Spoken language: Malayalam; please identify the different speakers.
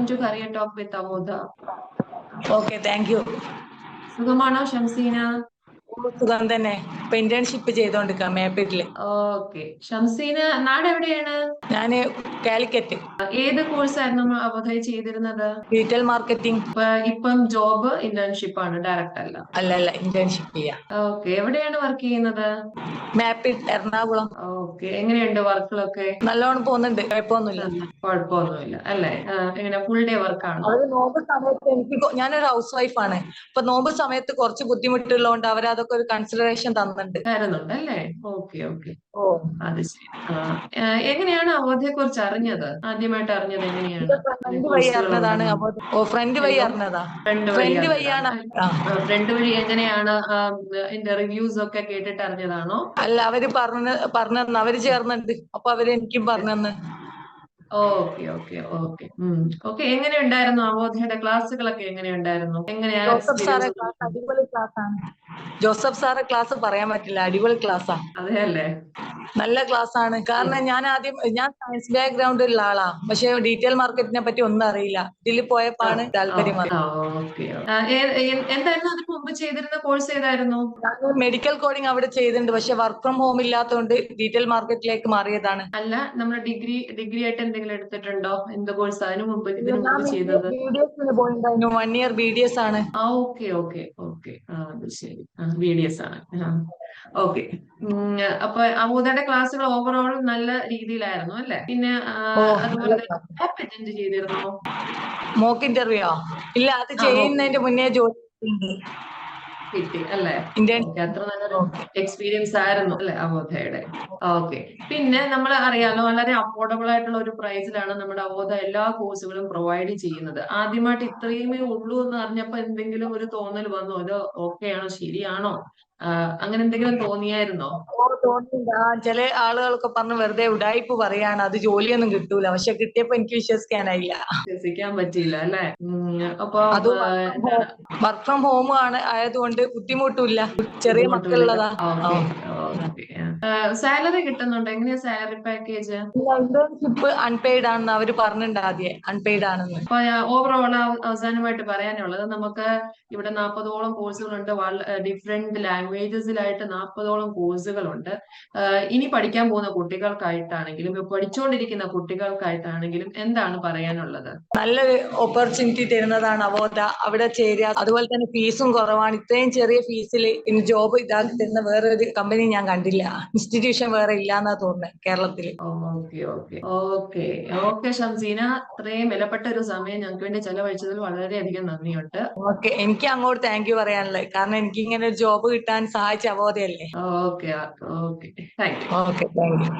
Speaker 1: Welcome to career talk with Amoda
Speaker 2: okay thank you
Speaker 1: സുഖമാണോ ഷംസീന?
Speaker 2: സുഖം തന്നെ. ഇപ്പൊ ഇന്റേൺഷിപ്പ് ചെയ്തോണ്ടിരിക്കാം മേപ്പിട്ടിൽ
Speaker 1: ഓക്കെ. ഷംസീന നാട് എവിടെയാണ്?
Speaker 2: ഞാൻ കാലിക്കറ്റ്.
Speaker 1: ഏത് കോഴ്സ് ആയിരുന്നു അവധി ചെയ്തിരുന്നത്?
Speaker 2: റീറ്റെയിൽ മാർക്കറ്റിംഗ്
Speaker 1: ഇപ്പൊ ജോബ് ഇന്റേൺഷിപ്പ് ആണ് ഡയറക്റ്റ് അല്ല.
Speaker 2: അല്ല അല്ല ഇന്റേൺഷിപ്പ് ചെയ്യാ.
Speaker 1: ഓക്കെ. എവിടെയാണ് വർക്ക് ചെയ്യുന്നത്?
Speaker 2: മാപ്പിട്ട് എറണാകുളം.
Speaker 1: ഓക്കെ. എങ്ങനെയുണ്ട് വർക്കുകളൊക്കെ
Speaker 2: നല്ലോണം പോകുന്നുണ്ട്. കുഴപ്പമൊന്നുമില്ല.
Speaker 1: കുഴപ്പമൊന്നുമില്ല. അല്ലേ? എങ്ങനെ ഫുൾ ഡേ വർക്കാണ്
Speaker 2: അവർ നോമ്പ് സമയത്ത് എനിക്ക് ഞാനൊരു ഹൗസ് വൈഫാണ് അപ്പൊ നോമ്പ് സമയത്ത് കുറച്ച് ബുദ്ധിമുട്ടുള്ളതുകൊണ്ട് അവരതൊക്കെ ഒരു കൺസിഡറേഷൻ തന്നിട്ടുണ്ട്
Speaker 1: തരുന്നുണ്ട് അല്ലേ? Okay okay.
Speaker 2: ഓ.
Speaker 1: അത് ശരി. എങ്ങനെയാണ് അവധിയെ കുറിച്ച് അറിഞ്ഞത്? ആദ്യമായിട്ട് അറിഞ്ഞത് എങ്ങനെയാണ്?
Speaker 2: ഫ്രണ്ട് വഴി അറിഞ്ഞതാണ് ഓ ഫ്രണ്ട് വഴി അറിഞ്ഞതാ.
Speaker 1: ഫ്രണ്ട്
Speaker 2: വഴിയാണ്.
Speaker 1: ഫ്രണ്ട് വഴി എങ്ങനെയാണ് എന്റെ റിവ്യൂസ് ഒക്കെ കേട്ടിട്ട് അറിഞ്ഞതാണോ?
Speaker 2: അല്ല അവർ പറഞ്ഞു പറഞ്ഞു അവർ ചേർന്നുണ്ട്. അപ്പൊ അവർ എനിക്കും പറഞ്ഞു
Speaker 1: ഓക്കെ ഓക്കെ ഓക്കെ. ഓക്കെ എങ്ങനെ ഉണ്ടായിരുന്നു അവോധയുടെ ക്ലാസ്സുകളൊക്കെ? എങ്ങനെ ഉണ്ടായിരുന്നു? എങ്ങനെയാ
Speaker 2: ജോസഫ് സാറെ ക്ലാസ് പറയാൻ പറ്റില്ല. അടിപൊളി ക്ലാസ്സാ.
Speaker 1: അതെ അല്ലേ
Speaker 2: നല്ല ക്ലാസ് ആണ് കാരണം ഞാൻ ആദ്യം ഞാൻ സയൻസ് ബാക്ക്ഗ്രൗണ്ട് ഉള്ള ആളാ. പക്ഷെ ഡീറ്റെയിൽ മാർക്കറ്റിനെ പറ്റി ഒന്നും അറിയില്ല. ഇതിൽ പോയപ്പോഴാണ് താല്പര്യം
Speaker 1: എന്തായിരുന്നു അതിന് മുമ്പ് ചെയ്തിരുന്ന കോഴ്സ് ഏതായിരുന്നു?
Speaker 2: മെഡിക്കൽ കോഡിംഗ് അവിടെ ചെയ്തിട്ടുണ്ട്. പക്ഷെ വർക്ക് ഫ്രം ഹോം ഇല്ലാത്തതുകൊണ്ട് ഡീറ്റെയിൽ മാർക്കറ്റിലേക്ക് മാറിയതാണ്.
Speaker 1: അല്ല നമ്മൾ ഡിഗ്രി ഡിഗ്രി ആയിട്ട് എന്തെങ്കിലും എടുത്തിട്ടുണ്ടോ? എന്ത് കോഴ്സ് അതിനു മുമ്പ് ഇതിനു മുമ്പ് ചെയ്തത്?
Speaker 2: One year B D S ആണ്.
Speaker 1: ആ ഓക്കെ ഓക്കെ ഓക്കെ. ആ അത് ശരി. ബി ഡി എസ് ആണ്. ഓക്കെ അപ്പൊ അമൂതയുടെ ക്ലാസ്സുകൾ ഓവറോൾ നല്ല രീതിയിലായിരുന്നു അല്ലെ? പിന്നെ അതുപോലെ അറ്റൻഡ് ചെയ്തിരുന്നോ?
Speaker 2: മോക്ക് ഇന്റർവ്യൂ ഇല്ല അത് ചെയ്യുന്നതിന്റെ മുന്നേ ജോലി.
Speaker 1: കിട്ടി അല്ലെ? ഓക്കെ അത്ര നല്ലൊരു എക്സ്പീരിയൻസ് ആയിരുന്നു അല്ലെ അവോധയുടെ? ഓക്കെ പിന്നെ നമ്മൾ അറിയാലോ വളരെ അഫോർഡബിൾ ആയിട്ടുള്ള ഒരു പ്രൈസിലാണ് നമ്മുടെ അവോധ എല്ലാ കോഴ്സുകളും പ്രൊവൈഡ് ചെയ്യുന്നത്. ആദ്യമായിട്ട് ഇത്രയുമേ ഉള്ളൂ എന്ന് അറിഞ്ഞപ്പോ എന്തെങ്കിലും ഒരു തോന്നൽ വന്നു. വന്നോ ഇത് ആണോ ശരിയാണോ? അങ്ങനെ എന്തെങ്കിലും തോന്നിയായിരുന്നോ?
Speaker 2: ഓ, തോന്നുന്നുണ്ട്. ആ, ചില ആളുകളൊക്കെ പറഞ്ഞു വെറുതെ ഉടായിപ്പ് പറയാണ് അത് ജോലിയൊന്നും കിട്ടൂല. പക്ഷെ കിട്ടിയപ്പോ എനിക്ക് വിശ്വസിക്കാനായില്ല.
Speaker 1: വിശ്വസിക്കാൻ പറ്റിയില്ല അല്ലെ? അപ്പൊ
Speaker 2: അത് വർക്ക് ഫ്രം ഹോം ആണ് ആയതുകൊണ്ട് ബുദ്ധിമുട്ടില്ല. ചെറിയ മക്കളുള്ളതാ.
Speaker 1: സാലറി കിട്ടുന്നുണ്ടോ? എങ്ങനെയാ സാലറി പാക്കേജ്?
Speaker 2: ഇന്റേൺഷിപ്പ് അൺപെയ്ഡ് ആണെന്ന് അവർ പറഞ്ഞിട്ടുണ്ട് ആദ്യം. അൺപെയ്ഡ് ആണെന്ന്.
Speaker 1: ഓവറോൾ അവസാനമായിട്ട് പറയാനുള്ളത് നമുക്ക് ഇവിടെ നാൽപ്പതോളം കോഴ്സുകളുണ്ട് ഡിഫറെന്റ് ലാംഗ്വേജസിലായിട്ട് നാൽപ്പതോളം കോഴ്സുകളുണ്ട് ഇനി പഠിക്കാൻ പോകുന്ന കുട്ടികൾക്കായിട്ടാണെങ്കിലും പഠിച്ചുകൊണ്ടിരിക്കുന്ന കുട്ടികൾക്കായിട്ടാണെങ്കിലും എന്താണ് പറയാനുള്ളത്?
Speaker 2: നല്ലൊരു ഓപ്പർച്യൂണിറ്റി തരുന്നതാണ് അവോദ അവിടെ ചേരുക. അതുപോലെ തന്നെ ഫീസും കുറവാണ്. ഇത്രയും ചെറിയ ഫീസിൽ ഇനി ജോബ് ഇതാക്കി തരുന്ന വേറൊരു കമ്പനി ഞാൻ കണ്ടില്ല. ഇൻസ്റ്റിറ്റ്യൂഷൻ വേറെ ഇല്ലാന്നാ തോന്നുന്നത് കേരളത്തിൽ
Speaker 1: okay okay. Okay. Okay Shamseena. അത്രയും വിലപ്പെട്ട ഒരു സമയം ഞങ്ങൾക്ക് വേണ്ടി ചെലവഴിച്ചതിൽ വളരെയധികം നന്ദിയുണ്ട്.
Speaker 2: ഓക്കെ എനിക്ക് അങ്ങോട്ട് താങ്ക് യു പറയാനുള്ളത്. കാരണം എനിക്ക് ഇങ്ങനെ ഒരു ജോബ് കിട്ടാൻ സഹായിച്ച അവബോധയല്ലേ
Speaker 1: okay okay. Thank you
Speaker 2: okay thank you